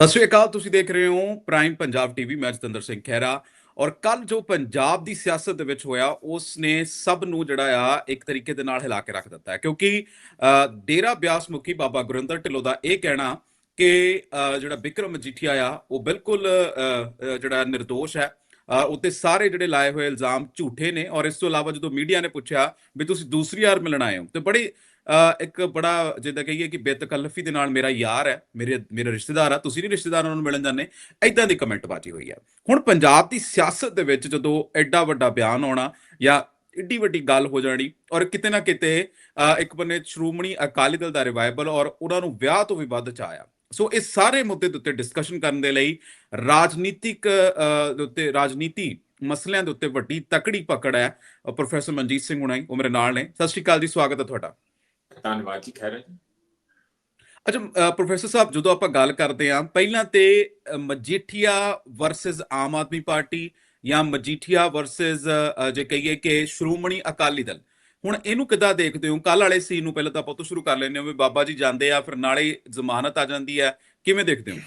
ਸਤਿ ਸ਼੍ਰੀ ਅਕਾਲ ਤੁਸੀਂ ਦੇਖ ਰਹੇ ਹੋ ਪ੍ਰਾਈਮ ਪੰਜਾਬ ਟੀਵੀ ਮੈਂ ਜਤਿੰਦਰ ਸਿੰਘ ਖਹਿਰਾ ਔਰ ਕੱਲ ਜੋ ਪੰਜਾਬ ਦੀ ਸਿਆਸਤ ਦੇ ਵਿੱਚ ਹੋਇਆ ਉਸ ਨੇ ਸਭ ਨੂੰ ਜਿਹੜਾ ਆ ਇੱਕ ਤਰੀਕੇ ਦੇ ਨਾਲ ਹਿਲਾ ਕੇ ਰੱਖ ਦਿੱਤਾ ਹੈ। ਕਿਉਂਕਿ ਡੇਰਾ ਬਿਆਸ ਮੁਖੀ ਬਾਬਾ ਗੁਰਿੰਦਰ ਢਿੱਲੋਂ ਦਾ ਇਹ ਕਹਿਣਾ ਕਿ ਜਿਹੜਾ ਵਿਕਰਮ ਮਜੀਠੀਆ ਆ ਉਹ ਬਿਲਕੁਲ ਜਿਹੜਾ ਨਿਰਦੋਸ਼ ਹੈ। ਅ, ਉੱਤੇ ਸਾਰੇ ਜਿਹੜੇ ਲਾਏ ਹੋਏ ਇਲਜ਼ਾਮ ਝੂਠੇ ਨੇ ਔਰ ਇਸ ਤੋਂ ਇਲਾਵਾ ਜਦੋਂ ਮੀਡੀਆ ਨੇ ਪੁੱਛਿਆ ਵੀ ਤੁਸੀਂ ਦੂਸਰੀ ਵਾਰ ਮਿਲਣ ਆਏ ਹੋ ਤੇ ਬੜੀ ਇੱਕ ਬੜਾ ਜਿੱਦਾਂ ਕਹੀਏ ਕਿ ਬੇਤਕਲਫੀ ਦੇ ਨਾਲ ਮੇਰਾ ਯਾਰ ਹੈ, ਮੇਰੇ, ਮੇਰਾ ਰਿਸ਼ਤੇਦਾਰ ਆ। ਤੁਸੀਂ ਨਹੀਂ ਰਿਸ਼ਤੇਦਾਰਾਂ ਨੂੰ ਮਿਲਣ ਜਾਂਦੇ। ਐਦਾਂ ਦੀ ਕਮੈਂਟ ਬਾਜੀ ਹੋਈ ਹੈ ਹੁਣ ਪੰਜਾਬ ਦੀ ਸਿਆਸਤ ਦੇ ਵਿੱਚ ਜਦੋਂ ਐਡਾ ਵੱਡਾ ਬਿਆਨ ਆਉਣਾ ਜਾਂ ਇੱਡੀ ਵੱਡੀ ਗੱਲ ਹੋ ਜਾਣੀ ਔਰ ਕਿਤੇ ਨਾ ਕਿਤੇ ਇੱਕ ਬੰਨੇ ਸ਼੍ਰੋਮਣੀ ਅਕਾਲੀ ਦਲ ਦਾ ਰਿਵਾਈਵਲ ਔਰ ਉਹਨਾਂ ਨੂੰ ਵਿਆਹ ਤੋਂ ਵੀ ਵੱਧ ਚ ਆਇਆ। ਸੋ ਇਸ ਸਾਰੇ ਮੁੱਦੇ ਦੇ ਉੱਤੇ ਡਿਸਕਸ਼ਨ ਕਰਨ ਦੇ ਲਈ ਰਾਜਨੀਤਿਕ ਦੇ ਉੱਤੇ ਰਾਜਨੀਤੀ ਮਸਲਿਆਂ ਦੇ ਉੱਤੇ ਵੱਡੀ ਤਕੜੀ ਪਕੜ ਹੈ। ਪ੍ਰੋਫੈਸਰ ਮਨਜੀਤ ਸਿੰਘ ਹੁਣਾਈ ਉਹ ਮੇਰੇ ਨਾਲ ਨੇ। ਸਤਿ ਸ਼੍ਰੀ ਅਕਾਲ ਜੀ, ਸਵਾਗਤ ਹੈ ਤੁਹਾਡਾ। ਧੰਨਵਾਦ ਜੀ, ਖੈਰ ਜੀ। ਅੱਛਾ ਪ੍ਰੋਫੈਸਰ ਸਾਹਿਬ, ਜਦੋਂ ਆਪਾਂ ਗੱਲ ਕਰਦੇ ਹਾਂ, ਪਹਿਲਾਂ ਤੇ ਮਜੀਠੀਆ ਵਰਸਸ ਆਮ ਆਦਮੀ ਪਾਰਟੀ ਜਾਂ ਮਜੀਠੀਆ ਵਰਸਸ ਜੇ ਕਹੀਏ ਕਿ ਸ਼੍ਰੋਮਣੀ ਅਕਾਲੀ ਦਲ। ਹੁਣ ਇਹਨੂੰ ਕਿੱਦਾਂ ਦੇਖਦੇ ਹੋ? ਕੱਲ ਵਾਲੇ ਸੀਨ ਨੂੰ ਪਹਿਲਾਂ ਤਾਂ ਆਪਾਂ ਤੋਂ ਸ਼ੁਰੂ ਕਰ ਲੈਂਦੇ ਹਾਂ, ਵੀ ਬਾਬਾ ਜੀ ਜਾਂਦੇ ਆ, ਫਿਰ ਨਾਲੇ ਜ਼ਮਾਨਤ ਆ ਜਾਂਦੀ ਹੈ। ਕਿਵੇਂ ਦੇਖਦੇ ਹੋ?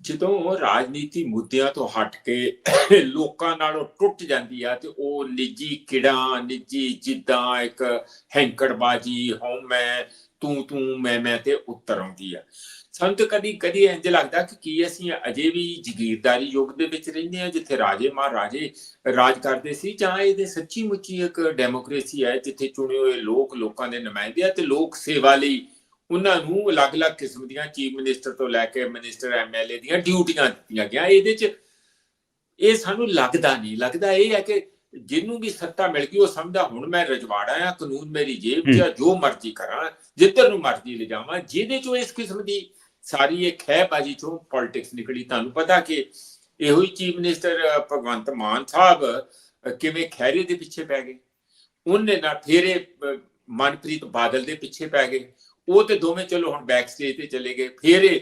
ਜਦੋਂ ਉਹ ਰਾਜਨੀਤੀ ਮੁੱਦਿਆਂ ਤੋਂ ਹਟ ਕੇ ਲੋਕਾਂ ਨਾਲੋਂ ਟੁੱਟ ਜਾਂਦੀ ਆ ਤੇ ਉਹ ਨਿੱਜੀ ਕਿੜਾਂ, ਨਿੱਜੀ ਜਿੱਦਾਂ ਇੱਕ ਹੈਂਕੜਬਾਜੀ ਹਉ ਮੈਂ, ਤੂੰ ਤੂੰ, ਮੈਂ ਮੈਂ ਤੇ ਉੱਤਰ ਆਉਂਦੀ ਆ। ਸਾਨੂੰ ਤਾਂ ਕਦੀ ਕਦੀ ਇੰਜ ਲੱਗਦਾ ਕਿ ਕੀ ਅਸੀਂ ਅਜੇ ਵੀ ਜ਼ਗੀਰਦਾਰੀ ਯੁੱਗ ਦੇ ਵਿੱਚ ਰਹਿੰਦੇ ਆ, ਜਿੱਥੇ ਰਾਜੇ ਮਹਾਰਾਜੇ ਰਾਜ ਕਰਦੇ ਸੀ, ਜਾਂ ਇਹਦੇ ਸੱਚੀ ਮੁੱਚੀ ਇੱਕ ਡੈਮੋਕ੍ਰੇਸੀ ਹੈ, ਜਿੱਥੇ ਚੁਣੇ ਹੋਏ ਲੋਕ ਲੋਕਾਂ ਦੇ ਨੁਮਾਇੰਦੇ ਆ ਤੇ ਲੋਕ ਸੇਵਾ ਲਈ ਉਹਨਾਂ ਨੂੰ ਅਲੱਗ-ਅਲੱਗ ਕਿਸਮ ਦੀਆਂ ਚੀਫ ਮਿਨਿਸਟਰ ਤੋਂ ਲੈ ਕੇ ਮਿਨਿਸਟਰ ਐਮਐਲਏ ਦੀਆਂ ਡਿਊਟੀਆਂ ਦਿੱਤੀਆਂ ਗਿਆ ਇਹਦੇ 'ਚ ਇਹ ਸਾਨੂੰ ਲੱਗਦਾ ਨਹੀਂ। ਲੱਗਦਾ ਇਹ ਹੈ ਕਿ ਜਿਹਨੂੰ ਵੀ ਸੱਤਾ ਮਿਲ ਗਈ ਉਹ ਸਮਝਦਾ ਹੁਣ ਮੈਂ ਰਜਵਾੜਾ ਆ ਕਾਨੂੰਨ ਮੇਰੀ ਜੇਬ 'ਚ ਆ ਜੋ ਮਰਜ਼ੀ ਕਰਾਂ ਜਿੱਧਰ ਨੂੰ ਮਰਜ਼ੀ ਲੈ ਜਾਵਾਂ ਜਿਹਦੇ 'ਚੋਂ ਇਸ ਕਿਸਮ ਦੀ ਸਾਰੀ ਇਹ ਖਹਿਬਾਜੀ 'ਚੋਂ ਪੋਲਿਟਿਕਸ ਨਿਕਲੀ। ਤੁਹਾਨੂੰ ਪਤਾ ਕਿ ਇਹੋ ਹੀ ਚੀਫ ਮਿਨਿਸਟਰ ਭਗਵੰਤ ਮਾਨ ਸਾਹਿਬ ਕਿਵੇਂ ਖੈਰੇ ਦੇ ਪਿੱਛੇ ਪੈ ਗਏ। ਉਹਨੇ ਨਾ ਫੇਰੇ ਮਨਪ੍ਰੀਤ ਬਾਦਲ ਦੇ ਪਿੱਛੇ ਪੈ ਗਏ। ਉਹ ਤੇ ਦੋਵੇਂ ਚਲੋ ਹੁਣ ਬੈਕ ਸਟੇਜ ਤੇ ਚਲੇ ਗਏ। ਫਿਰ ਇਹ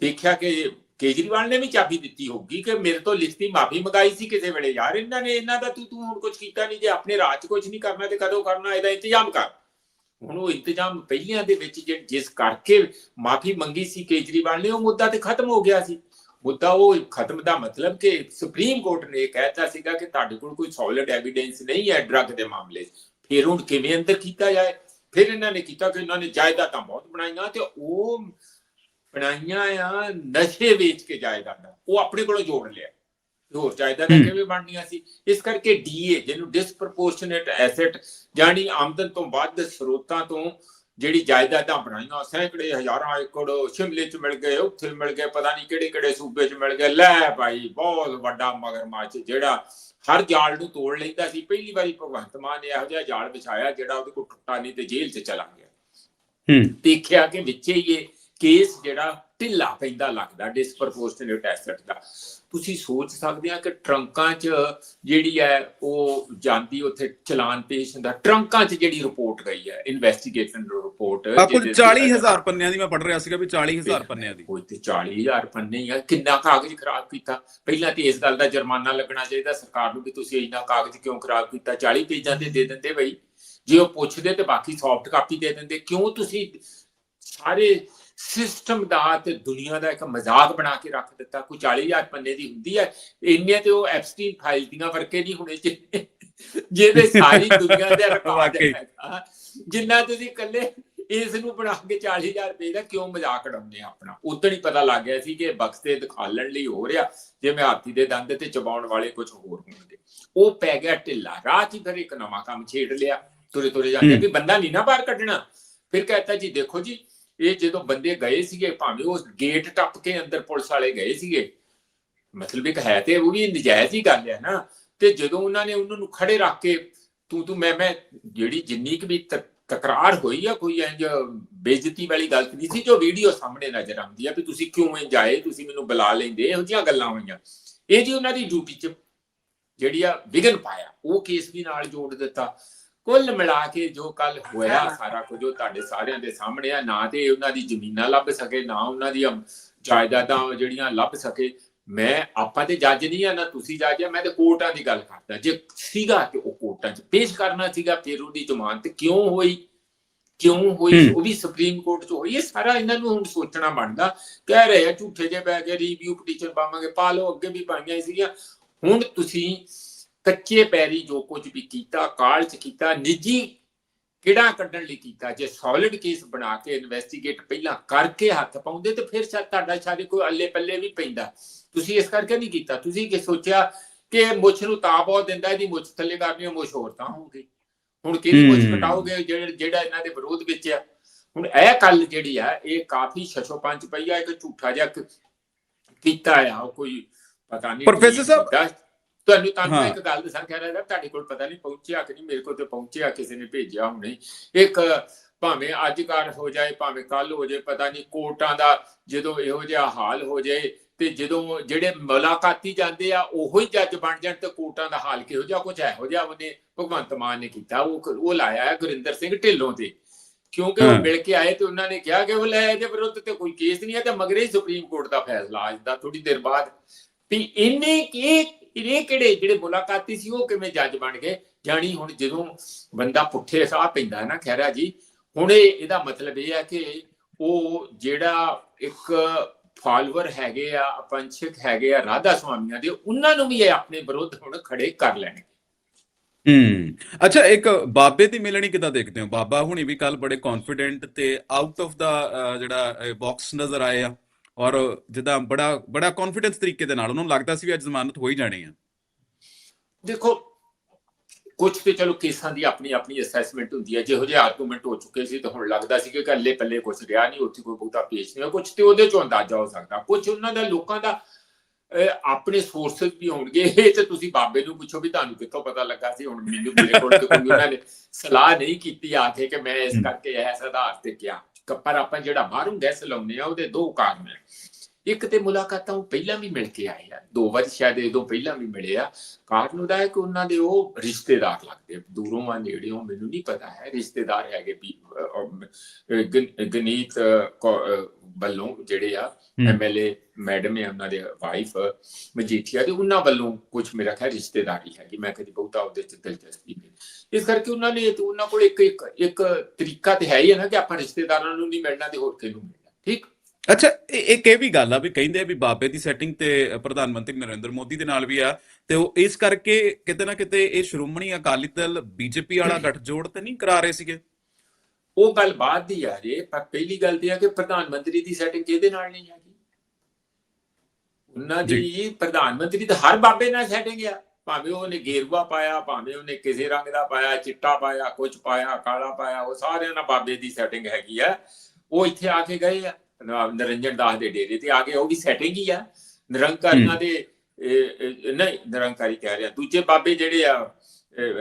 ਦੇਖਿਆ ਕਿ ਕੇਜਰੀਵਾਲ ਨੇ ਵੀ ਚਾਬੀ ਦਿੱਤੀ ਹੋਊਗੀ ਕਿ ਮੇਰੇ ਤੋਂ ਲਿਖਤੀ ਮਾਫੀ ਮੰਗਾਈ ਸੀ ਕਿਸੇ ਵੇਲੇ। ਯਾਰ ਇਹਨਾਂ ਨੇ, ਇਹਨਾਂ ਦਾ ਤੂੰ ਤੂੰ ਹੁਣ ਕੁਝ ਕੀਤਾ ਨਹੀਂ ਜੇ ਆਪਣੇ ਰਾਜ 'ਚ ਕੁਝ ਨਹੀਂ ਕਰਨਾ ਤੇ ਕਦੋਂ ਕਰਨਾ? ਇਹਦਾ ਇੰਤਜ਼ਾਮ ਕਰ। ਹੁਣ ਉਹ ਇੰਤਜ਼ਾਮ ਪਹਿਲਿਆਂ ਦੇ ਵਿੱਚ ਜਿਸ ਕਰਕੇ ਮਾਫੀ ਮੰਗੀ ਸੀ ਕੇਜਰੀਵਾਲ ਨੇ, ਉਹ ਮੁੱਦਾ ਤੇ ਖਤਮ ਹੋ ਗਿਆ ਸੀ। ਮੁੱਦਾ ਉਹ ਖਤਮ ਦਾ ਮਤਲਬ ਕਿ ਸੁਪਰੀਮ ਕੋਰਟ ਨੇ ਇਹ ਕਹਿਤਾ ਸੀਗਾ ਕਿ ਤੁਹਾਡੇ ਕੋਲ ਕੋਈ ਸੋਲਿਡ ਐਵੀਡੈਂਸ ਨਹੀਂ ਹੈ ਡਰੱਗ ਦੇ ਮਾਮਲੇ 'ਚ। ਫਿਰ ਹੁਣ ਕਿਵੇਂ ਅੰਦਰ ਕੀਤਾ ਜਾਏ? ਫਿਰ ਇਹਨਾਂ ਨੇ ਕੀਤਾ ਕਿ ਇਹਨਾਂ ਨੇ ਜਾਇਦਾਦਾਂ ਬਹੁਤ ਬਣਾਈਆਂ ਤੇ ਉਹ ਬਣਾਈਆਂ ਆ ਨਸ਼ੇ ਵੇਚ ਕੇ ਜਾਇਦਾਦਾਂ। ਉਹ ਆਪਣੇ ਕੋਲੋਂ ਜੋੜ ਲਿਆ। ਹੋਰ ਜਾਇਦਾਦਾਂ। ਕਿਵੇਂ ਬਣਨੀਆਂ ਸੀ? ਇਸ ਕਰਕੇ ਡੀਏ ਜਿਹਨੂੰ ਡਿਸਪ੍ਰੋਪੋਰਸ਼ਨੇਟ ਐਸੈਟ ਜਾਨੀ ਆਮਦਨ ਤੋਂ ਵੱਧ ਸਰੋਤਾਂ ਤੋਂ ਜਿਹੜੀ ਜਾਇਦਾਦਾਂ ਬਣਾਈਆਂ ਸੈਂਕੜੇ ਹਜ਼ਾਰਾਂ ਏਕੜ ਸ਼ਿਮਲੇ ਚ ਮਿਲ ਗਏ ਉੱਥੇ ਮਿਲ ਗਏ ਪਤਾ ਨਹੀਂ ਕਿਹੜੇ ਕਿਹੜੇ ਸੂਬੇ ਚ ਮਿਲ ਗਏ। ਲੈ ਭਾਈ ਬਹੁਤ ਵੱਡਾ ਮਗਰਮੱਛ ਜਿਹੜਾ ਹਰ ਜਾਲ ਨੂੰ ਤੋੜ ਲੈਂਦਾ ਸੀ। ਪਹਿਲੀ ਵਾਰੀ ਭਗਵੰਤ ਮਾਨ ਨੇ ਇਹੋ ਜਿਹਾ ਜਾਲ ਵਿਛਾਇਆ ਜਿਹੜਾ ਉਹਦੇ ਕੋਲ ਟੁੱਟਾ ਨਹੀਂ ਤੇ ਜੇਲ੍ਹ 'ਚ ਚਲਾ ਗਿਆ। ਹੂੰ। ਦੇਖਿਆ ਕਿ ਵਿੱਚੇ ਹੀ ਇਹ ਕੇਸ ਜਿਹੜਾ ਢਿੱਲਾ ਪੈਂਦਾ ਲੱਗਦਾ ਡਿਸਪ੍ਰੋਪੋਰਸ਼ਨੇਟ ਐਸੈਟ ਦਾ। ਤੁਸੀਂ ਸੋਚ ਸਕਦੇ ਆ ਕਿ ਟਰੰਕਾਂ 'ਚ ਜਿਹੜੀ ਹੈ ਉਹ ਜਾਂਦੀ ਉੱਥੇ ਚਲਾਨ ਪੇਸ਼ ਹੁੰਦਾ। ਟਰੰਕਾਂ 'ਚ ਜਿਹੜੀ ਰਿਪੋਰਟ ਗਈ ਹੈ ਇਨਵੈਸਟੀਗੇਸ਼ਨ ਰਿਪੋਰਟ ਕੁੱਲ 40000 ਪੰਨਿਆਂ ਦੀ ਮੈਂ ਪੜ ਰਿਹਾ ਸੀਗਾ ਵੀ 40000 ਪੰਨਿਆਂ ਦੀ। ਕੋਈ ਤੇ 40000 ਪੰਨੇ ਆ। ਕਿੰਨਾ ਕਾਗਜ਼ ਖਰਾਬ ਕੀਤਾ? ਪਹਿਲਾਂ ਤੇ ਇਸ ਗੱਲ ਦਾ ਜੁਰਮਾਨਾ ਲੱਗਣਾ ਚਾਹੀਦਾ। ਸਰਕਾਰ ਨੂੰ ਵੀ ਤੁਸੀਂ ਇੰਨਾ ਕਾਗਜ਼ ਕਿਉਂ ਖਰਾਬ ਕੀਤਾ? 40 ਪੇਜਾਂ ਤੇ ਦੇ ਦਿੰਦੇ ਬਈ। ਜੇ ਉਹ ਪੁੱਛਦੇ ਤੇ ਬਾਕੀ ਸੌਫਟ ਕਾਪੀ ਦੇ ਦਿੰਦੇ। ਕਿਉਂ ਤੁਸੀਂ ਸਾਰੇ ਸਿਸਟਮ ਦਾ ਤੇ ਦੁਨੀਆ ਦਾ ਇੱਕ ਮਜ਼ਾਕ ਬਣਾ ਕੇ ਰੱਖ ਦਿੱਤਾ। ਕੋਈ 40000 ਪੰਨੇ ਦੀ ਹੁੰਦੀ ਹੈ ਇੰਨੇ ਤੇ ਉਹ ਐਪਸਟੀਨ ਫਾਈਲ ਦੀਆਂ ਵਰਕੇ ਨਹੀਂ ਹੋਣੇ ਚਾਹੀਦੇ ਜਿਹਦੇ ਸਾਰੀ ਦੁਨੀਆ ਦੇ ਰਿਕਾਰਡ। ਹੈ ਜਿੰਨਾ ਤੁਸੀਂ ਇਕੱਲੇ ਇਸ ਨੂੰ ਬਣਾ ਕੇ 40000 ਰੁਪਏ ਦਾ ਕਿਉਂ ਮਜ਼ਾਕ ਉਡਾਉਂਦੇ ਆ ਆਪਣਾ? ਉਦੋਂ ਹੀ ਪਤਾ ਲੱਗ ਗਿਆ ਸੀ ਕਿ ਬਖਤੇ ਦਿਖਾਲਣ ਲਈ ਹੋ ਰਿਹਾ ਜਿਵੇਂ ਹਾਥੀ ਦੇ ਦੰਦ ਤੇ ਚਬਾਉਣ ਵਾਲੇ ਕੁਝ ਹੋਰ ਹੋਣਗੇ। ਉਹ ਪੈ ਗਿਆ ਢਿੱਲਾ ਰਾਹ 'ਚ ਹੀ ਫਿਰ ਇੱਕ ਨਵਾਂ ਕੰਮ ਛੇੜ ਲਿਆ। ਤੁਰੇ ਤੁਰੇ ਜਾਂਦੇ। ਵੀ ਬੰਦਾ ਨਹੀਂ ਨਾ ਬਾਹਰ ਕੱਢਣਾ। ਫਿਰ ਕਹਤਾ ਜੀ ਦੇਖੋ ਜੀ ਇਹ ਜਦੋਂ ਬੰਦੇ ਗਏ ਸੀਗੇ, ਭਾਵੇਂ ਉਹ ਗੇਟ ਟੱਪ ਕੇ ਅੰਦਰ ਪੁਲਿਸ ਵਾਲੇ ਗਏ ਸੀਗੇ, ਮਤਲਬ ਇੱਕ ਹੈ ਤੇ ਉਹ ਵੀ ਨਜਾਇਜ਼ ਹੀ ਗੱਲ ਹੈ ਨਾ। ਤੇ ਜਦੋਂ ਉਹਨਾਂ ਨੇ ਉਹਨਾਂ ਨੂੰ ਖੜੇ ਰੱਖ ਕੇ, ਤੂੰ ਤੂੰ ਮੈਂ ਮੈਂ ਜਿਹੜੀ ਜਿੰਨੀ ਕੁ ਵੀ ਤ- ਤਕਰਾਰ ਹੋਈ ਆ, ਕੋਈ ਇੰਜ ਬੇਇੱਜ਼ਤੀ ਵਾਲੀ ਗੱਲ ਨਹੀਂ ਸੀ, ਜੋ ਵੀਡੀਓ ਸਾਹਮਣੇ ਨਜ਼ਰ ਆਉਂਦੀ ਆ ਵੀ ਤੁਸੀਂ ਕਿਉਂ ਇੰਜ ਆਏ, ਤੁਸੀਂ ਮੈਨੂੰ ਬੁਲਾ ਲੈਂਦੇ, ਇਹੋ ਜਿਹੀਆਂ ਗੱਲਾਂ ਹੋਈਆਂ। ਇਹ ਜੀ ਉਹਨਾਂ ਦੀ ਡਿਊਟੀ 'ਚ ਜਿਹੜੀ ਆ ਵਿਗਨ ਪਾਇਆ, ਉਹ ਕੇਸ ਵੀ ਨਾਲ ਜੋੜ ਦਿੱਤਾ। ਕੁੱਲ ਮਿਲਾ ਕੇ ਜੋ ਕੱਲ ਹੋਇਆ ਸਾਰਾ ਕੁਝ ਉਹ ਤੁਹਾਡੇ ਸਾਰਿਆਂ ਦੇ ਸਾਹਮਣੇ ਆ ਨਾ ਤੇ ਉਹਨਾਂ ਦੀ ਜ਼ਮੀਨਾਂ ਲੱਭ ਸਕੇ ਨਾ ਉਹਨਾਂ ਦੀ ਜਾਇਦਾਦਾਂ ਜਿਹੜੀਆਂ ਲੱਭ ਸਕੇ। ਮੈਂ ਆਪਾਂ ਤੇ ਜੱਜ ਨਹੀਂ ਆ ਨਾ ਤੁਸੀਂ ਜੱਜ ਆ ਮੈਂ ਤੇ ਕੋਰਟਾਂ ਦੀ ਗੱਲ ਕਰਦਾ। ਜੇ ਸੀਗਾ ਕਿ ਉਹ ਕੋਰਟਾਂ 'ਚ ਪੇਸ਼ ਕਰਨਾ ਸੀਗਾ ਫਿਰ ਉਹਦੀ ਜ਼ਮਾਨਤ ਕਿਉਂ ਹੋਈ? ਕਿਉਂ ਹੋਈ। ਉਹ ਵੀ ਸੁਪਰੀਮ ਕੋਰਟ 'ਚ ਹੋਈ। ਇਹ ਸਾਰਾ ਇਹਨਾਂ ਨੂੰ ਹੁਣ ਸੋਚਣਾ ਬਣਦਾ। ਕਹਿ ਰਹੇ ਆ ਝੂਠੇ ਜੇ ਬੈ ਕੇ ਰਿਵਿਊ ਪਟੀਸ਼ਨ ਪਾਵਾਂਗੇ ਪਾ ਲਓ ਅੱਗੇ ਵੀ ਪਾਈਆਂ ਸੀਗੀਆਂ। ਹੁਣ ਤੁਸੀਂ ਕੱਚੇ ਪੈਰੀ ਜੋ ਕੁਝ ਵੀ ਕੀਤਾ ਕਾਲ 'ਚ ਕੀਤਾ ਨਿੱਜੀ ਕਿਹੜਾ ਕੱਢਣ ਲਈ ਕੀਤਾ ਜੇ ਸੋਲਿਡ ਕੇਸ ਬਣਾ ਕੇ ਇਨਵੈਸਟੀਗੇਟ ਪਹਿਲਾਂ ਕਰਕੇ ਹੱਥ ਪਾਉਂਦੇ ਤੇ ਫਿਰ ਸ਼ਾਇਦ ਤੁਹਾਡਾ ਸ਼ਾਇਦ ਕੋਈ ਅੱਲੇ ਪੱਲੇ ਵੀ ਪੈਂਦਾ ਤੁਸੀਂ ਇਸ ਕਰਕੇ ਨਹੀਂ ਕੀਤਾ ਤੁਸੀਂ ਕੀ ਸੋਚਿਆ ਕਿ ਮੁੱਛ ਨੂੰ ਤਾਂ ਬਹੁਤ ਦਿੰਦਾ ਇਹਦੀ ਮੁੱਛ ਥੱਲੇ ਕਰਨੀ ਮੁੱਛ ਹੋਰ ਤਾਂ ਹੋਊਗੀ ਹੁਣ ਕਿਹਦੀ ਮੁੱਛ। ਕਟਾਓਗੇ ਜਿਹੜਾ ਜਿਹੜਾ ਇਹਨਾਂ ਦੇ ਵਿਰੋਧ ਵਿੱਚ ਆ ਹੁਣ ਇਹ ਕੱਲ ਜਿਹੜੀ ਆ ਇਹ ਕਾਫੀ ਛਛੋ ਪੰਜ ਪਈ ਆ ਇੱਕ ਝੂਠਾ ਜਿਹਾ ਕੀਤਾ ਆ ਕੋਈ ਪਤਾ ਨਹੀਂ ਪ੍ਰੋਫੈਸਰ ਸਾਹਿਬ-। ਤੁਹਾਨੂੰ ਤਾਂ ਹਾਂ। ਇੱਕ ਗੱਲ ਦੱਸਾਂ ਕਹਿ ਰਿਹਾ ਤੁਹਾਡੇ ਕੋਲ ਪਤਾ ਨਹੀਂ ਪਹੁੰਚਿਆ ਕਿ ਨਹੀਂ ਮੇਰੇ ਕੋਲ ਤੇ ਪਹੁੰਚਿਆ ਕਿਸੇ ਨੇ ਭੇਜਿਆ ਹੁਣੇ ਇੱਕ ਭਾਵੇਂ ਅੱਜ ਕੱਲ ਹੋ ਜਾਏ ਭਾਵੇਂ ਕੱਲ ਹੋ ਜਾਏ ਪਤਾ ਨਹੀਂ ਕੋਰਟਾਂ ਦਾ ਜਦੋਂ ਇਹੋ ਜਿਹਾ ਹਾਲ ਹੋ ਜਾਏ ਤੇ ਜਦੋਂ ਜਿਹੜੇ ਮੁਲਾਕਾਤੀ ਜਾਂਦੇ ਆ ਉਹੋ ਹੀ ਜੱਜ ਬਣ ਜਾਣ ਤੇ ਕੋਰਟਾਂ ਦਾ ਹਾਲ ਕਿਹੋ ਜਿਹਾ ਕੁਝ ਇਹੋ ਜਿਹਾ ਉਹਨੇ ਭਗਵੰਤ ਮਾਨ ਨੇ ਕੀਤਾ ਉਹ ਉਹ ਲਾਇਆ ਹੈ ਗੁਰਿੰਦਰ ਸਿੰਘ ਢਿੱਲੋਂ ਤੇ ਕਿਉਂਕਿ ਉਹ। ਮਿਲ ਕੇ ਆਏ ਤੇ ਉਹਨਾਂ ਨੇ ਕਿਹਾ ਕਿ ਉਹ ਲੈ ਇਹਦੇ ਵਿਰੁੱਧ ਤੇ ਕੋਈ ਕੇਸ ਨਹੀਂ ਹੈ ਤੇ ਮਗਰੇ ਹੀ ਸੁਪਰੀਮ ਕੋਰਟ ਦਾ ਫੈਸਲਾ ਅੱਜ ਦਾ ਥੋੜੀ ਦੇਰ ਬਾਅਦ ਵੀ ਇਹਨੇ ਕਿ ਇਹ ਕਿਹੜੇ, ਜਿਹੜੇ ਮੁਲਾਕਾਤੀ ਸੀ, ਉਹ ਕਿਵੇਂ ਜੱਜ ਬਣ ਗਏ? ਜਾਣੀ ਹੁਣ ਜਦੋਂ ਬੰਦਾ ਪੁੱਠੇ ਸਾਹ ਪੈਂਦਾ ਹੈ ਨਾ ਖੈਰਾ ਜੀ, ਹੁਣ ਇਹ, ਇਹਦਾ ਮਤਲਬ ਇਹ ਹੈ ਕਿ ਉਹ ਜਿਹੜਾ ਇੱਕ ਫਾਲੋਅਰ ਹੈਗੇ ਆ, ਅਪੰਛਕ ਹੈਗੇ ਆ, ਰਾਧਾ ਸੁਆਮੀਆਂ ਦੇ, ਉਹਨਾਂ ਨੂੰ ਵੀ ਇਹ ਆਪਣੇ ਵਿਰੁੱਧ ਹੁਣ ਖੜੇ ਕਰ ਲੈਣਗੇ। ਹੂੰ। ਅੱਛਾ, ਇੱਕ ਬਾਬੇ ਦੀ ਮਿਲਣੀ ਕਿਦਾਂ ਦੇਖਦੇ ਹੋ? ਬਾਬਾ ਹੁਣੀ ਵੀ ਕੱਲ ਬੜੇ ਕੌਨਫੀਡੈਂਟ ਤੇ ਆਊਟ ਆਫ ਦਾ ਜਿਹੜਾ ਬਾਕਸ ਨਜ਼ਰ ਆਏ ਆ। ਔਰ ਜਿੱਦਾਂ ਬੜਾ ਬੜਾ ਕੌਨਫੀਡੈਂਸ ਤਰੀਕੇ ਦੇ ਨਾਲ ਉਹਨਾਂ ਨੂੰ ਲੱਗਦਾ ਸੀ ਵੀ ਅੱਜ ਜ਼ਮਾਨਤ ਹੋ ਹੀ ਜਾਣੀ ਆ। ਦੇਖੋ ਕੁਝ ਤੇ ਚਲੋ ਕੇਸਾਂ ਦੀ ਆਪਣੀ ਆਪਣੀ ਅਸੈਸਮੈਂਟ ਹੁੰਦੀ ਹੈ ਜਿਹੋ ਜਿਹੇ ਆਰਗੂਮੈਂਟ ਹੋ ਚੁੱਕੇ ਸੀ ਤਾਂ ਹੁਣ ਲੱਗਦਾ ਸੀ ਕਿ ਕੱਲੇ ਪੱਲੇ ਕੁਝ ਰਿਹਾ ਨਹੀਂ ਉੱਥੇ ਕੋਈ ਬਹੁਤਾ ਪੇਸ਼ ਨਹੀਂ ਕੁਝ ਤੇ ਉਹਦੇ ਚੋਂ ਅੰਦਾਜ਼ਾ ਹੋ ਸਕਦਾ। ਕੁਝ ਉਹਨਾਂ ਦਾ ਲੋਕਾਂ ਦਾ ਆਪਣੇ ਸੋਰਸਸ ਵੀ ਹੋਣਗੇ। ਇਹ ਤੇ ਤੁਸੀਂ ਬਾਬੇ ਨੂੰ ਪੁੱਛੋ ਵੀ ਤੁਹਾਨੂੰ ਕਿੱਥੋਂ ਪਤਾ ਲੱਗਾ ਸੀ? ਹੁਣ ਮੈਨੂੰ ਮੇਰੇ ਕੋਲ ਤੇ ਕੋਈ ਉਹਨਾਂ ਨੇ ਸਲਾਹ ਨਹੀਂ ਕੀਤੀ ਆ ਕੇ ਕਿ ਮੈਂ ਇਸ। ਕਰਕੇ ਇਸ ਆਧਾਰ ਤੇ ਕਿਹਾ ਪਰ ਆਪਾਂ ਜਿਹੜਾ ਬਾਹਰੋਂ ਗੈਸ ਲਾਉਂਦੇ ਆ ਉਹਦੇ ਦੋ ਕਾਰਨ ਹੈ ਇੱਕ ਤੇ ਮੁਲਾਕਾਤਾਂ ਉਹ ਪਹਿਲਾਂ ਵੀ ਮਿਲ ਕੇ ਆਏ ਆ। ਦੋ ਵਾਰ ਸ਼ਾਇਦ ਇਹ ਤੋਂ ਪਹਿਲਾਂ ਵੀ ਮਿਲੇ ਆ। ਕਾਰਨ ਉਹਦਾ ਹੈ ਕਿ ਉਹਨਾਂ ਦੇ ਉਹ ਰਿਸ਼ਤੇਦਾਰ ਲੱਗਦੇ ਦੂਰੋਂ ਆ ਨੇੜਿਓਂ ਮੈਨੂੰ ਨਹੀਂ ਪਤਾ ਹੈ। ਰਿਸ਼ਤੇਦਾਰ ਹੈਗੇ ਗਨੀਤ ਵੱਲੋਂ ਜਿਹੜੇ ਆ। ਐਮਐਲਏ ਮੈਡਮ ਹੈ ਉਹਨਾਂ ਦੇ ਵਾਈਫ ਮਜੀਠੀਆ ਦੇ ਉਹਨਾਂ ਵੱਲੋਂ ਕੁਝ ਮੇਰਾ ਖਿਆਲ ਰਿਸ਼ਤੇਦਾਰੀ ਹੈਗੀ। ਮੈਂ ਕਦੀ ਬਹੁਤਾ ਉਹਦੇ ਚ ਦਿਲਚਸਪੀ ਇਸ ਕਰਕੇ ਉਹਨਾਂ ਨੇ ਉਹਨਾਂ ਕੋਲ ਇੱਕ ਇੱਕ ਇੱਕ ਤਰੀਕਾ ਤੇ ਹੈ ਹੀ ਹੈ ਨਾ ਕਿ ਆਪਾਂ ਰਿਸ਼ਤੇਦਾਰਾਂ ਨੂੰ ਨਹੀਂ ਮਿਲਣਾ ਤੇ ਹੋਰ ਕਿਹਨੂੰ ਮਿਲਣਾ ਠੀਕ? ਅੱਛਾ ਇਹ ਇੱਕ ਇਹ ਵੀ ਗੱਲ ਆ ਵੀ ਕਹਿੰਦੇ ਆ ਵੀ ਬਾਬੇ ਦੀ ਸੈਟਿੰਗ ਤੇ ਪ੍ਰਧਾਨ ਮੰਤਰੀ ਨਰਿੰਦਰ ਮੋਦੀ ਦੇ ਨਾਲ ਵੀ ਆ ਤੇ ਉਹ ਇਸ ਕਰਕੇ ਕਿਤੇ ਨਾ ਕਿਤੇ ਇਹ ਸ਼੍ਰੋਮਣੀ ਅਕਾਲੀ ਦਲ ਬੀਜੇਪੀ ਵਾਲਾ ਗੱਠਜੋੜ ਤੇ ਨਹੀਂ ਕਰਾ ਰਹੇ ਸੀਗੇ। ਉਹ ਗੱਲ ਬਾਅਦ ਦੀ ਆ ਜੇ ਪਰ ਪਹਿਲੀ ਗੱਲ ਤੇ ਆ ਕਿ ਪ੍ਰਧਾਨ ਮੰਤਰੀ ਦੀ ਸੈਟਿੰਗ ਕਿਹਦੇ ਨਾਲ ਨਹੀਂ ਹੈਗੀ? ਉਹਨਾਂ ਦੀ ਪ੍ਰਧਾਨ ਮੰਤਰੀ ਤਾਂ ਹਰ ਬਾਬੇ ਨਾਲ ਸੈਟਿੰਗ ਆ। ਭਾਵੇਂ ਉਹਨੇ ਗੇਰੂਆ ਪਾਇਆ ਭਾਵੇਂ ਉਹਨੇ ਕਿਸੇ ਰੰਗ ਦਾ ਪਾਇਆ ਚਿੱਟਾ ਪਾਇਆ ਕੁਝ ਪਾਇਆ ਕਾਲਾ ਪਾਇਆ ਉਹ ਸਾਰਿਆਂ ਨਾਲ ਬਾਬੇ ਦੀ ਸੈਟਿੰਗ ਹੈਗੀ ਆ। ਉਹ ਇੱਥੇ ਆ ਕੇ ਗਏ ਆ ਨਰਿੰਜਨ ਦਾਸ ਦੇ ਡੇਰੇ ਤੇ ਆ ਕੇ ਉਹ ਵੀ ਸੈਟਿੰਗ ਹੀ ਆ। ਨਿਰੰਕਾਰੀਆਂ ਦੇ ਨਹੀਂ ਨਿਰੰਕਾਰੀ ਕਹਿ ਰਿਹਾ। ਦੂਜੇ ਬਾਬੇ ਜਿਹੜੇ ਆ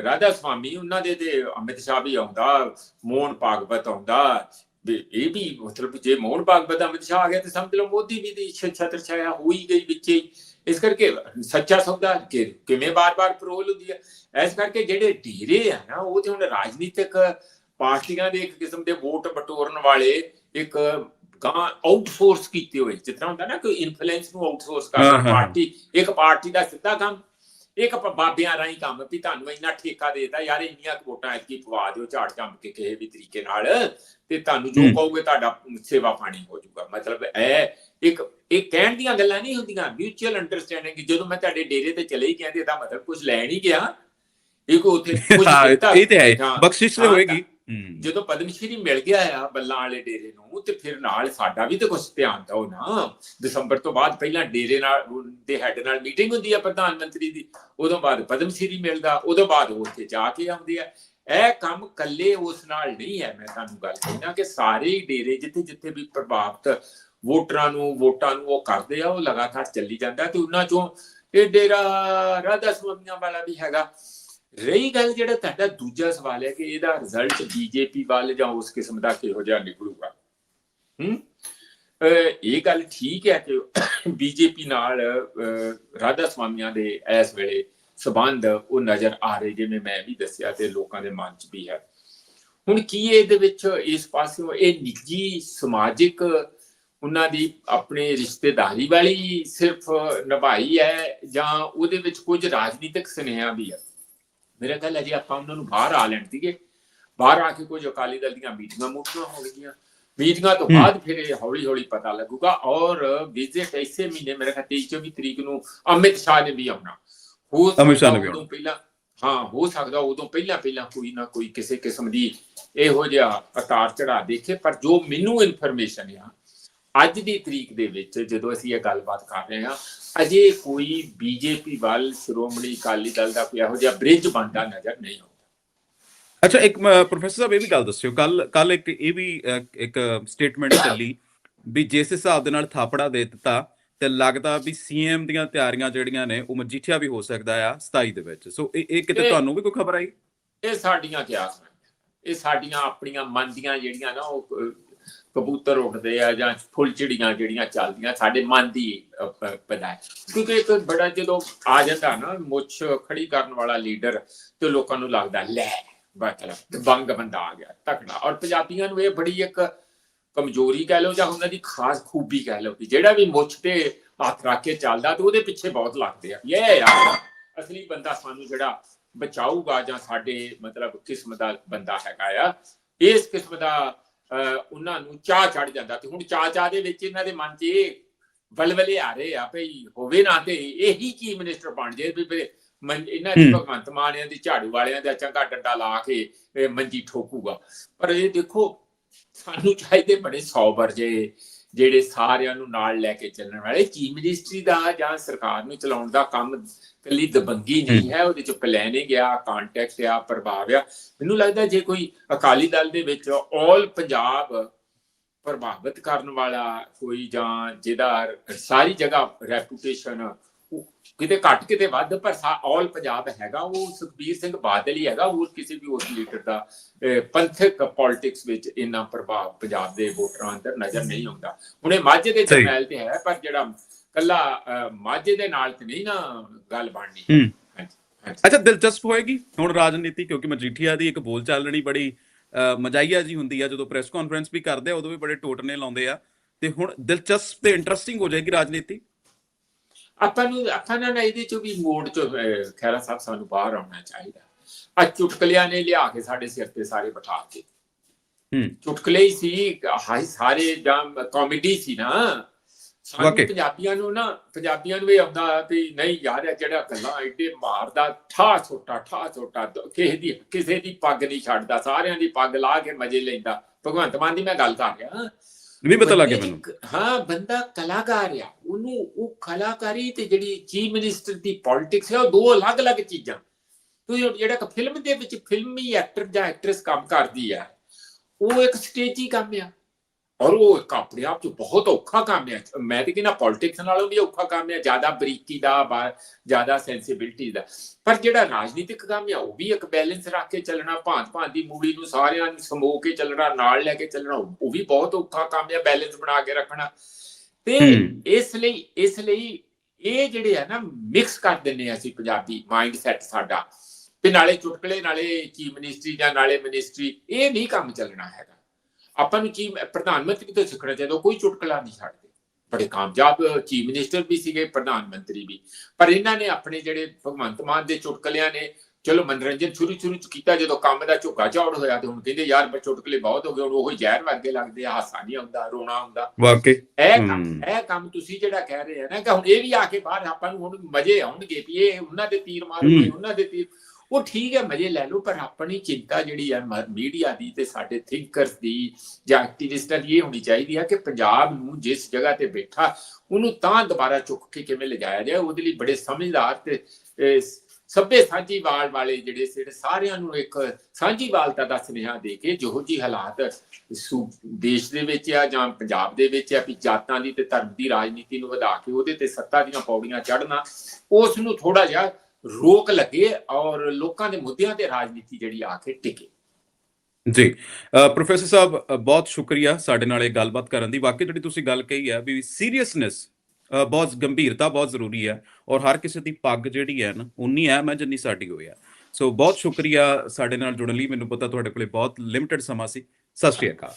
ਰਾਧਾ ਸੁਆਮੀ ਉਹਨਾਂ ਦੇ ਤੇ ਅਮਿਤ ਸ਼ਾਹ ਵੀ ਆਉਂਦਾ ਮੋਹਨ ਭਾਗਵਤ ਆਉਂਦਾ। ਵੀ ਇਹ ਵੀ ਮਤਲਬ ਜੇ ਮੋਹਨ ਭਾਗਵਤ ਅਮਿਤ ਸ਼ਾਹ ਆ ਗਿਆ ਤੇ ਸਮਝ ਲਓ ਮੋਦੀ ਵੀ ਦੀ ਛਤਰ ਛਾਇਆ ਹੋਈ ਗਈ ਵਿੱਚੇ। ਇਸ ਕਰਕੇ ਸੱਚਾ ਸੌਦਾ ਕਿ- ਕਿਵੇਂ ਬਾਰ-ਬਾਰ ਪਰੋਲ ਹੁੰਦੀ ਹੈ ਇਸ ਕਰਕੇ ਜਿਹੜੇ ਢੀਰੇ ਆ ਨਾ ਉਹ ਤੇ ਹੁਣ ਰਾਜਨੀਤਿਕ ਪਾਰਟੀਆਂ ਦੇ ਇੱਕ ਕਿਸਮ ਦੇ ਵੋਟ ਬਟੋਰਨ ਵਾਲੇ ਇੱਕ ਗਾਂ ਆਊਟਸੋਰਸ ਕੀਤੇ ਹੋਏ ਤਰ੍ਹਾਂ ਹੁੰਦਾ ਨਾ ਕੋਈ ਇਨਫਲੂਐਂਸ ਨੂੰ ਆਊਟਸੋਰਸ ਕਰਦਾ। ਪਾਰਟੀ ਇੱਕ ਪਾਰਟੀ ਦਾ ਸਿੱਧਾ ਕੰਮ ਇੱਕ ਬਾਬਿਆਂ ਰਾਹੀਂ ਕੰਮ ਵੀ ਤੁਹਾਨੂੰ ਇੰਨਾ ਠੇਕਾ ਦੇਤਾ ਯਾਰ ਇੰਨੀਆਂ ਵੋਟਾਂ ਐਤਕੀ ਪਵਾ ਦਿਓ ਝਾੜ ਝੰਮ ਕੇ ਕਿਸੇ ਵੀ ਤਰੀਕੇ ਨਾਲ ਤੇ ਤੁਹਾਨੂੰ ਜੋ। ਕਹੋਗੇ ਤੁਹਾਡਾ ਸੇਵਾ ਪਾਣੀ ਹੋ ਜਾਊਗਾ ਮਤਲਬ ਇਹ ਇਹ ਕਹਿਣ ਦੀਆਂ ਗੱਲਾਂ ਨਹੀਂ ਹੁੰਦੀਆਂ ਮਿਊਚੁਅਲ ਅੰਡਰਸਟੈਂਡਿੰਗ ਜਦੋਂ ਮੈਂ ਤੁਹਾਡੇ ਡੇਰੇ ਤੇ ਚਲੇ ਹੀ ਗਿਆ ਤੇ ਇਹਦਾ ਮਤਲਬ ਕੁਝ ਲੈ ਨਹੀਂ ਗਿਆ ਇਹ ਕੋ ਉੱਥੇ ਕੁਝ ਹਾਂ ਕੀਤਾ ਇਹ ਤੇ ਹੈ ਹਾਂ, ਬਖਸ਼ਿਸ਼ ਤੇ ਹਾਂ, ਹੋਏਗੀ। ਹੂੰ। ਜਦੋਂ ਪਦਮ ਸ਼੍ਰੀ ਮਿਲ ਗਿਆ ਆ ਬੱਲਾਂ ਵਾਲੇ ਡੇਰੇ ਨੂੰ ਤੇ ਫਿਰ ਨਾਲ ਸਾਡਾ ਵੀ ਤੇ ਕੁਝ ਧਿਆਨ ਦਿਓ ਨਾ। ਦਸੰਬਰ ਤੋਂ ਬਾਅਦ ਪਹਿਲਾਂ ਡੇਰੇ ਨਾਲ ਦੇ ਹੈੱਡ ਨਾਲ ਮੀਟਿੰਗ ਹੁੰਦੀ ਆ ਪ੍ਰਧਾਨ ਮੰਤਰੀ ਦੀ। ਉਦੋਂ ਬਾਅਦ ਪਦਮ ਸ਼੍ਰੀ ਮਿਲਦਾ ਉਦੋਂ ਬਾਅਦ ਉਹ ਉੱਥੇ ਜਾ ਕੇ ਆਉਂਦੇ ਆ। ਇਹ ਕੰਮ ਕੱਲੇ ਉਸ ਨਾਲ ਨਹੀਂ ਹੈ। ਮੈਂ ਤੁਹਾਨੂੰ ਗੱਲ ਕਹਿੰਦਾ ਕਿ ਸਾਰੇ ਹੀ ਡੇਰੇ ਜਿੱਥੇ ਜਿੱਥੇ ਵੀ ਪ੍ਰਭਾਵਿਤ ਵੋਟਰਾਂ ਨੂੰ ਵੋਟਾਂ ਨੂੰ ਉਹ ਕਰਦੇ ਆ ਉਹ ਲਗਾਤਾਰ ਚੱਲੀ ਜਾਂਦਾ ਤੇ ਉਹਨਾਂ ਚੋਂ ਇਹ ਡੇਰਾ ਰਾਧਾ ਸੁਆਮੀਆਂ ਵਾਲਾ ਵੀ ਹੈਗਾ। ਰਹੀ ਗੱਲ ਜਿਹੜਾ ਤੁਹਾਡਾ ਦੂਜਾ ਸਵਾਲ ਹੈ ਕਿ ਇਹਦਾ ਰਿਜ਼ਲਟ ਬੀਜੇਪੀ ਵੱਲ ਜਾਂ ਉਸ ਕਿਸਮ ਦਾ ਕਿਹੋ ਜਿਹਾ ਨਿਕਲੂਗਾ? ਹੂੰ? ਇਹ ਗੱਲ ਠੀਕ ਹੈ ਕਿ ਬੀਜੇਪੀ ਨਾਲ ਅਹ, ਰਾਧਾ ਸਵਾਮੀਆਂ ਦੇ ਇਸ ਵੇਲੇ ਸਬੰਧ ਉਹ ਨਜ਼ਰ ਆ ਰਹੇ ਜਿਵੇਂ ਮੈਂ ਵੀ ਦੱਸਿਆ ਤੇ ਲੋਕਾਂ ਦੇ ਮਨ 'ਚ ਵੀ ਹੈ। ਹੁਣ ਕੀ ਇਹਦੇ ਵਿੱਚ ਇਸ ਪਾਸਿਓਂ ਇਹ ਨਿੱਜੀ ਸਮਾਜਿਕ ਉਹਨਾਂ ਦੀ ਆਪਣੇ ਰਿਸ਼ਤੇਦਾਰੀ ਵਾਲੀ ਸਿਰਫ ਨਿਭਾਈ ਹੈ ਜਾਂ ਉਹਦੇ ਵਿੱਚ ਕੁਝ ਰਾਜਨੀਤਿਕ ਸੁਨੇਹਾ ਵੀ ਹੈ। ਮੇਰਾ ਖਿਆਲ ਹੈ ਜੀ ਆਪਾਂ ਉਹਨਾਂ ਨੂੰ ਬਾਹਰ ਆ ਲੈਣ ਦੀਏ ਬਾਹਰ ਆ ਕੇ ਕੁਝ ਅਕਾਲੀ ਦਲ ਦੀਆਂ ਮੀਟਿੰਗਾਂ ਮੁੱਕੀਆਂ ਹੋ ਗਈਆਂ ਮੀਟਿੰਗਾਂ ਤੋਂ। ਬਾਅਦ ਫਿਰ ਇਹ ਹੌਲੀ ਹੌਲੀ ਪਤਾ ਲੱਗੂਗਾ ਔਰ ਵਿਜ਼ਿਟ ਇਸੇ ਮਹੀਨੇ ਮੇਰੇ ਖਿਆਲ 23 24 ਤਰੀਕ ਨੂੰ ਅਮਿਤ ਸ਼ਾਹ ਨੇ ਵੀ ਆਉਣਾ। ਹੋ ਅਮਿਤ ਸ਼ਾਹ ਨੇ ਸਕਦਾ ਉਦੋਂ ਪਹਿਲਾਂ ਹਾਂ ਹੋ ਸਕਦਾ ਉਦੋਂ ਪਹਿਲਾਂ ਪਹਿਲਾਂ ਕੋਈ ਨਾ ਕੋਈ ਕਿਸੇ ਕਿਸਮ ਦੀ ਇਹੋ ਜਿਹਾ ਅਤਾਰ ਚੜਾ ਦੇਖੇ ਪਰ ਜੋ ਮੈਨੂੰ ਇਨਫੋਰਮੇਸ਼ਨ ਆ ਅੱਜ ਦੀ ਤਰੀਕ ਦੇ ਵਿੱਚ ਜਦੋਂ ਅਸੀਂ ਇਹ ਗੱਲਬਾਤ ਕਰ ਰਹੇ ਹਾਂ ਅਜੇ ਕੋਈ ਬੀਜੇਪੀ ਵੱਲ ਸ਼੍ਰੋਮਣੀ ਅਕਾਲੀ ਦਲ ਦਾ ਕੋਈ ਇਹੋ ਜਿਹਾ ਬ੍ਰਿਜ ਬਣਦਾ ਨਜ਼ਰ ਨਹੀਂ ਆਉਂਦਾ। ਅੱਛਾ ਇੱਕ ਪ੍ਰੋਫੈਸਰ ਸਾਹਿਬ ਇਹ ਵੀ ਗੱਲ ਦੱਸਿਓ ਕੱਲ ਕੱਲ ਇੱਕ ਇਹ ਵੀ ਇੱਕ ਸਟੇਟਮੈਂਟ ਚੱਲੀ ਵੀ ਜਿਸ ਹਿਸਾਬ ਦੇ ਨਾਲ ਥਾਪੜਾ ਦੇ ਦਿੱਤਾ ਤੇ ਲੱਗਦਾ ਵੀ ਸੀਐਮ ਦੀਆਂ ਤਿਆਰੀਆਂ ਜਿਹੜੀਆਂ ਨੇ ਉਹ ਮਜੀਠੀਆ ਵੀ ਹੋ ਸਕਦਾ ਆ 27 ਦੇ ਵਿੱਚ। ਸੋ ਇਹ ਇਹ ਕਿਤੇ ਤੁਹਾਨੂੰ ਵੀ ਕੋਈ ਖਬਰ ਆਈ? ਇਹ ਸਾਡੀਆਂ ਕਿਆਸ ਨੇ ਇਹ ਸਾਡੀਆਂ ਆਪਣੀਆਂ ਮਨ ਦੀਆਂ ਜਿਹੜੀਆਂ ਨਾ ਉਹ ਕਬੂਤਰ ਉੱਡਦੇ ਆ ਜਾਂ ਫੁੱਲਚੜੀਆਂ ਜਿਹੜੀਆਂ ਚੱਲਦੀਆਂ ਸਾਡੇ ਮਨ ਦੀ ਅ, ਹੈ। ਕਿਉਂਕਿ ਇੱਕ ਬੜਾ ਜਦੋਂ ਆ ਜਾਂਦਾ ਨਾ ਮੁੱਛ ਖੜੀ ਕਰਨ ਵਾਲਾ ਲੀਡਰ ਤੇ ਲੋਕਾਂ ਨੂੰ ਲੱਗਦਾ ਲੈ ਮਤਲਬ ਬੰਗ ਬੰਦਾ ਆ ਗਿਆ ਤਕੜਾ ਔਰ ਪੰਜਾਬੀਆਂ ਨੂੰ ਇਹ ਬੜੀ ਇੱਕ ਕਮਜ਼ੋਰੀ ਕਹਿ ਲਓ ਜਾਂ ਉਹਨਾਂ ਦੀ ਖਾਸ ਖੂਬੀ ਕਹਿ ਲਓ ਕਿ ਜਿਹੜਾ ਵੀ ਮੁੱਛ ਤੇ ਹੱਥ ਰੱਖ ਕੇ ਚੱਲਦਾ ਤੇ ਉਹਦੇ ਪਿੱਛੇ ਬਹੁਤ ਲੱਗਦੇ ਆ। ਇਹ ਯਾਰ ਅਸਲੀ ਬੰਦਾ ਸਾਨੂੰ ਜਿਹੜਾ ਬਚਾਊਗਾ ਜਾਂ ਸਾਡੇ ਮਤਲਬ ਕਿਸਮ ਦਾ ਬੰਦਾ ਹੈਗਾ ਆ ਇਸ ਕਿਸਮ ਦਾ ਉਹਨਾਂ ਨੂੰ ਚਾਹ ਚੜ ਜਾਂਦਾ ਤੇ ਹੁਣ ਚਾਹ ਚਾਹ ਦੇ ਵਿੱਚ ਇਹਨਾਂ ਦੇ ਮਨ 'ਚ ਇਹ ਬਲਬਲੇ ਆ ਰਹੇ ਆ ਭਈ ਹੋਵੇ ਨਾ ਤੇ ਇਹੀ ਕੀ ਮਿਨਿਸਟਰ ਬਣ ਜੇ ਵੀ ਇਹਨਾਂ ਦੀ। ਭਗਵੰਤ ਮਾਨਿਆਂ ਦੀ ਝਾੜੂ ਵਾਲਿਆਂ ਦਾ ਚੰਗਾ ਡੰਡਾ ਲਾ ਕੇ ਮੰਜੀ ਠੋਕੂਗਾ ਪਰ ਇਹ ਦੇਖੋ ਸਾਨੂੰ ਚਾਹੀਦੇ ਬੜੇ ਸੌ ਵਰਜੇ ਜਿਹੜੇ ਸਾਰਿਆਂ ਨੂੰ ਨਾਲ ਲੈ ਕੇ ਚੱਲਣ ਵਾਲੇ ਚੀਫ ਮਿਨਿਸਟਰੀ ਦਾ ਜਾਂ ਸਰਕਾਰ ਨੂੰ ਚਲਾਉਣ ਦਾ ਕੰਮ ਕੱਲੀ ਦਬੰਗੀ ਨਹੀਂ ਹੈ। ਉਹਦੇ ਚ ਪਲੈਨਿੰਗ ਆ ਕੰਟੈਕਟ ਆ ਪ੍ਰਭਾਵ ਆ। ਮੈਨੂੰ ਲੱਗਦਾ ਜੇ ਕੋਈ ਅਕਾਲੀ ਦਲ ਦੇ ਵਿੱਚ ਆਲ ਪੰਜਾਬ ਪ੍ਰਭਾਵਿਤ ਕਰਨ ਵਾਲਾ ਕੋਈ ਜਾਂ ਜਿਹਦਾ ਸਾਰੀ ਜਗ੍ਹਾ ਰੈਪੂਟੇਸ਼ਨ ਕਿਤੇ ਘੱਟ ਕਿਤੇ ਵੱਧ ਪਰ ਆਲ ਪੰਜਾਬ ਹੈਗਾ ਉਹ ਸੁਖਬੀਰ ਸਿੰਘ ਬਾਦਲ ਹੀ ਹੈਗਾ ਹੋਰ ਕਿਸੇ ਵੀ ਉਸ ਲੀਡਰ ਦਾ ਪੰਥਕ ਪੋਲਿਟਿਕਸ ਵਿੱਚ ਇੰਨਾ ਪ੍ਰਭਾਵ ਪੰਜਾਬ ਦੇ ਵੋਟਰਾਂ ਅੰਦਰ ਨਜ਼ਰ ਨਹੀਂ ਆਉਂਦਾ। ਹੁਣ ਮਾਝੇ ਦੇ। ਜਰਨੈਲ ਤੇ ਹੈ ਪਰ ਜਿਹੜਾ ਕੱਲਾ ਮਾਝੇ ਦੇ ਨਾਲ ਤੇ ਨਹੀਂ ਨਾ ਗੱਲ ਬਣਨੀ। ਅੱਛਾ ਦਿਲਚਸਪ ਹੋਏਗੀ ਹੁਣ ਰਾਜਨੀਤੀ ਕਿਉਂਕਿ ਮਜੀਠੀਆ ਦੀ ਇੱਕ ਬੋਲ ਚਾਲਣੀ ਬੜੀ ਮਜਾਈਆ ਜੀ ਹੁੰਦੀ ਆ ਜਦੋਂ ਪ੍ਰੈਸ ਕਾਨਫਰੰਸ ਵੀ ਕਰਦੇ ਆ ਉਦੋਂ ਵੀ ਬੜੇ ਟੋਟਨੇ ਲਾਉਂਦੇ ਆ। ਤੇ ਹੁਣ ਦਿਲਚਸਪ ਤੇ ਇੰਟਰਸਟਿੰਗ ਹੋ ਜਾਏਗੀ ਰਾਜਨੀਤੀ। ਆਪਾਂ ਨੂੰ ਆਪਾਂ ਨਾ ਇਹਦੇ ਚੋਂ ਵੀ ਮੋੜ ਚੋਂ ਖਹਿਰਾ ਸਾਹਿਬ ਸਾਨੂੰ ਬਾਹਰ ਆਉਣਾ ਚਾਹੀਦਾ। ਆ ਚੁਟਕਲਿਆਂ ਨੇ ਲਿਆ ਕੇ ਸਾਡੇ ਸਿਰ ਤੇ ਸਾਰੇ ਬਿਠਾ ਕੇ। ਹੂੰ। ਚੁਟਕਲੇ ਹੀ ਸੀ ਹਾਈ ਸਾਰੇ ਜਾਂ ਕਾਮੇਡੀ ਸੀ ਨਾ। ਵਾਕਈ। ਪੰਜਾਬੀਆਂ ਨੂੰ ਨਾ ਪੰਜਾਬੀਆਂ ਨੂੰ ਇਹ ਆਉਂਦਾ ਵੀ ਨਹੀਂ ਯਾਰ ਇਹ ਜਿਹੜਾ ਗੱਲਾਂ ਐਡੇ ਮਾਰਦਾ ਠਾ ਛੋਟਾ ਠਾ ਛੋਟਾ ਕਿਸੇ ਦੀ ਕਿਸੇ ਦੀ ਪੱਗ ਨਹੀਂ ਛੱਡਦਾ ਸਾਰਿਆਂ ਦੀ ਪੱਗ ਲਾ ਕੇ ਮਜ਼ੇ ਲੈਂਦਾ। ਭਗਵੰਤ ਮਾਨ ਦੀ ਮੈਂ ਗੱਲ ਕਰ ਰਿਹਾ। ਨਹੀਂ ਪਤਾ ਲੱਗਿਆ ਮੈਨੂੰ। ਹਾਂ ਬੰਦਾ ਕਲਾਕਾਰ ਆ। ਉਹਨੂੰ ਉਹ ਕਲਾਕਾਰੀ ਤੇ ਜਿਹੜੀ ਚੀਫ ਮਿਨਿਸਟਰ ਦੀ ਪੋਲਿਟਿਕਸ ਹੈ ਉਹ ਦੋ ਅਲੱਗ-ਅਲੱਗ ਚੀਜ਼ਾਂ। ਤੂੰ ਜਿਹੜਾ ਇੱਕ ਫਿਲਮ ਦੇ ਵਿੱਚ ਫਿਲਮੀ ਐਕਟਰ ਜਾਂ ਐਕਟਰੈਸ ਕੰਮ ਕਰਦੀ ਆ ਉਹ ਇੱਕ ਸਟੇਜੀ ਕੰਮ ਆ। ਔਰ ਉਹ ਇੱਕ ਆਪਣੇ ਆਪ ਚ ਬਹੁਤ ਔਖਾ ਕੰਮ ਆ ਮੈਂ ਤੇ ਕਹਿੰਦਾ ਪੋਲਿਟਿਕਸ ਨਾਲੋਂ ਵੀ ਔਖਾ ਕੰਮ ਆ ਜ਼ਿਆਦਾ ਬਰੀਕੀ ਦਾ ਜ਼ਿਆਦਾ ਸੈਂਸਿਬਿਲਿਟੀ ਦਾ। ਪਰ ਜਿਹੜਾ ਰਾਜਨੀਤਿਕ ਕੰਮ ਆ ਉਹ ਵੀ ਇੱਕ ਬੈਲੈਂਸ ਰੱਖ ਕੇ ਚੱਲਣਾ ਭਾਂਤ ਭਾਂਤ ਦੀ ਮੂੜੀ ਨੂੰ ਸਾਰਿਆਂ ਨੂੰ ਸਮੋ ਕੇ ਚੱਲਣਾ ਨਾਲ ਲੈ ਕੇ ਚੱਲਣਾ ਉਹ ਵੀ ਬਹੁਤ ਔਖਾ ਕੰਮ ਆ ਬੈਲੈਂਸ ਬਣਾ ਕੇ ਰੱਖਣਾ। ਤੇ ਹੂੰ। ਇਸ ਲਈ ਇਸ ਲਈ ਇਹ ਜਿਹੜੇ ਆ ਨਾ ਮਿਕਸ ਕਰ ਦਿੰਨੇ ਆ ਅਸੀਂ ਪੰਜਾਬੀ ਮਾਈਂਡ ਸੈਟ ਸਾਡਾ। ਤੇ ਨਾਲੇ ਚੁਟਕਲੇ ਨਾਲੇ ਚੀਫ ਮਿਨਿਸਟਰੀ ਜਾਂ ਨਾਲੇ ਮਿਨਿਸਟਰੀ ਇਹ ਨਹੀਂ ਕੰਮ ਚੱਲਣਾ ਹੈਗਾ। ਆਪਾਂ ਨੂੰ ਚੀਫ ਪ੍ਰਧਾਨ ਮੰਤਰੀ ਤੋਂ ਸਿੱਖਣਾ ਚਾਹੀਦਾ ਕੋਈ ਚੁਟਕਲਾ ਨਹੀਂ ਛੱਡਦੇ ਬੜੇ ਕਾਮਯਾਬ ਚੀਫ ਮਿਨਿਸਟਰ ਵੀ ਸੀਗੇ ਪ੍ਰਧਾਨ ਮੰਤਰੀ ਵੀ ਪਰ ਇਹਨਾਂ ਨੇ ਆਪਣੇ ਜਿਹੜੇ ਭਗਵੰਤ ਮਾਨ ਦੇ ਚੁਟਕਲਿਆਂ ਨੇ ਚਲੋ ਮਨੋਰੰਜਨ ਸ਼ੁਰੂ ਸ਼ੁਰੂ ਚ ਕੀਤਾ ਜਦੋਂ ਕੰਮ ਦਾ ਝੁੱਗਾ ਝਾੜ ਹੋਇਆ ਤੇ ਹੁਣ ਕਹਿੰਦੇ ਯਾਰ ਬਸ ਚੁਟਕਲੇ ਬਹੁਤ ਹੋ ਗਏ ਹੁਣ ਉਹ ਜ਼ਹਿਰ ਵਰਗੇ ਲੱਗਦੇ ਆ ਹਾਸਾ ਨਹੀਂ ਆਉਂਦਾ ਰੋਣਾ ਆਉਂਦਾ ਵਾਕਈ ਇਹ ਕੰਮ। ਇਹ ਕੰਮ ਤੁਸੀਂ ਜਿਹੜਾ ਕਹਿ ਰਹੇ ਆ ਨਾ ਕਿ ਹੁਣ ਇਹ ਵੀ ਆ ਕੇ ਬਾਹਰ ਆਪਾਂ ਨੂੰ ਹੁਣ ਮਜ਼ੇ ਆਉਣਗੇ ਵੀ ਇਹ ਉਹਨਾਂ ਦੇ ਤੀਰ ਮਾਰੂਗੇ। ਉਹਨਾਂ ਦੇ ਤੀਰ ਉਹ ਠੀਕ ਹੈ ਮਜ਼ੇ ਲੈ ਲਓ ਪਰ ਆਪਣੀ ਚਿੰਤਾ ਜਿਹੜੀ ਆ ਮੀਡੀਆ ਦੀ ਤੇ ਸਾਡੇ ਥਿੰਕਰਸ ਦੀ ਜਾਂ ਐਕਟਿਵਿਸਟਾਂ ਦੀ ਇਹ ਹੋਣੀ ਚਾਹੀਦੀ ਹੈ ਕਿ ਪੰਜਾਬ ਨੂੰ ਜਿਸ ਜਗ੍ਹਾ ਤੇ ਬੈਠਾ ਉਹਨੂੰ ਤਾਂ ਦੁਬਾਰਾ ਚੁੱਕ ਕੇ ਕਿਵੇਂ ਲਿਜਾਇਆ ਜਾਏ ਉਹਦੇ ਲਈ ਬੜੇ ਸਮਝਦਾਰ ਤੇ ਅਹ, ਸਭੇ ਸਾਂਝੀਵਾਲ ਵਾਲੇ ਜਿਹੜੇ ਜਿਹੜੇ ਸਾਰਿਆਂ ਨੂੰ ਇੱਕ ਸਾਂਝੀਵਾਲਤਾ ਦਾ ਸੁਨੇਹਾ ਦੇ ਕੇ ਜਿਹੋ ਜੀ ਹਾਲਾਤ ਸੂ ਦੇਸ਼ ਦੇ ਵਿੱਚ ਆ ਜਾਂ ਪੰਜਾਬ ਦੇ ਵਿੱਚ ਆ ਵੀ ਜਾਤਾਂ ਦੀ ਤੇ ਧਰਮ ਦੀ ਰਾਜਨੀਤੀ ਨੂੰ ਵਧਾ ਕੇ ਉਹਦੇ ਤੇ ਸੱਤਾ ਦੀਆਂ ਪੌੜੀਆਂ ਚੜਨਾ ਉਸ ਨੂੰ ਥੋੜਾ ਜਿਹਾ ਰੋਕ ਲੱਗੇ ਔਰ ਲੋਕਾਂ ਦੇ ਮੁੱਦਿਆਂ ਤੇ ਰਾਜਨੀਤੀ ਜਿਹੜੀ ਆ ਕੇ ਟਿਕੇ। ਜੀ ਪ੍ਰੋਫੈਸਰ ਸਾਹਿਬ ਬਹੁਤ ਸ਼ੁਕਰੀਆ ਸਾਡੇ ਨਾਲ ਇਹ ਗੱਲਬਾਤ ਕਰਨ ਦੀ। ਵਾਕਈ ਜਿਹੜੀ ਤੁਸੀਂ ਗੱਲ ਕਹੀ ਹੈ ਵੀ ਸੀਰੀਅਸਨੈਸ ਬਹੁਤ ਗੰਭੀਰਤਾ ਬਹੁਤ ਜ਼ਰੂਰੀ ਹੈ ਔਰ ਹਰ ਕਿਸੇ ਦੀ ਪੱਗ ਜਿਹੜੀ ਹੈ ਨਾ ਉਨੀ ਹੈ ਮੈਂ ਜਿੰਨੀ ਸਾਡੀ ਹੋਈ ਹੈ। ਸੋ ਬਹੁਤ ਸ਼ੁਕਰੀਆ ਸਾਡੇ ਨਾਲ ਜੁੜਨ ਲਈ। ਮੈਨੂੰ ਪਤਾ ਤੁਹਾਡੇ ਕੋਲੇ ਬਹੁਤ ਲਿਮਟਿਡ ਸਮਾਂ ਸੀ। ਸਤਿ ਸ਼੍ਰੀ ਅਕਾਲ।